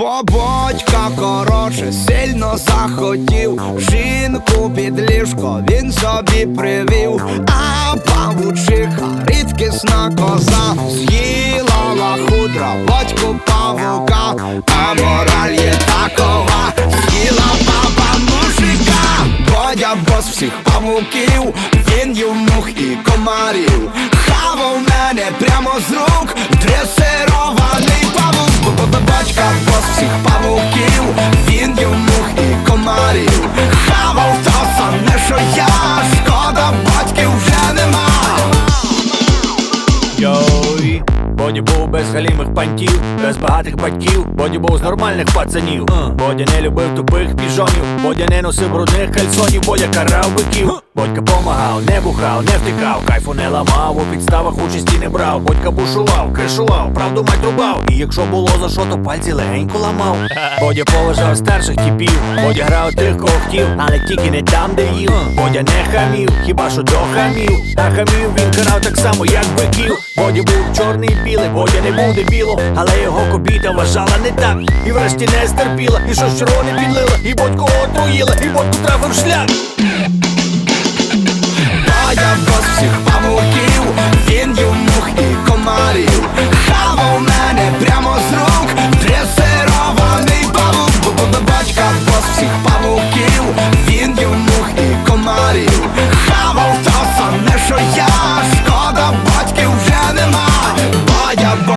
Бо батька коротше сильно захотів. Жінку під ліжко він собі привів, а павучиха рідкісна коза. З'їла лахудра батьку павука, а мораль є такова, з'їла баба мужика, бо я бос всіх павуків, він їв мух і комарів, хавав мене прямо з рук, дресирований павук, Бо-бо-бо- батька бос всіх павуків, він є мух і комарів, хавав то саме, що я, шкода, батьків вже нема. Йой, Боді був без галімих пантів, без багатих батьків, Боді був з нормальних пацанів. Бодя не любив тупих піжонів, Бодя не носив брудних кальсонів, Бодя карав биків. Бодька помагав, не бухав, не втикав, кайфу не ламав, у підставах участі не брав. Бодька бушував, кришував, правду мать рубав. І якщо було за що, то пальці легенько ламав. Бодя поважав старших типів, Бодя грав тих, кого хотів, але тільки не там, де їв. Бодя не хамів, хіба що до хамів. А хамів він карав так само, як биків. Боді був чорний зустріли, бо я не буде біло, але його кобіта вважала не так. І врешті не стерпіла, і щось червоне підлила, і ботку отруїла, і ботку травив шлях. А я вас всіх павуків, він їв і комарів. Хавав мене прямо з рук, дресирований павук, бо батька вас всіх павуків.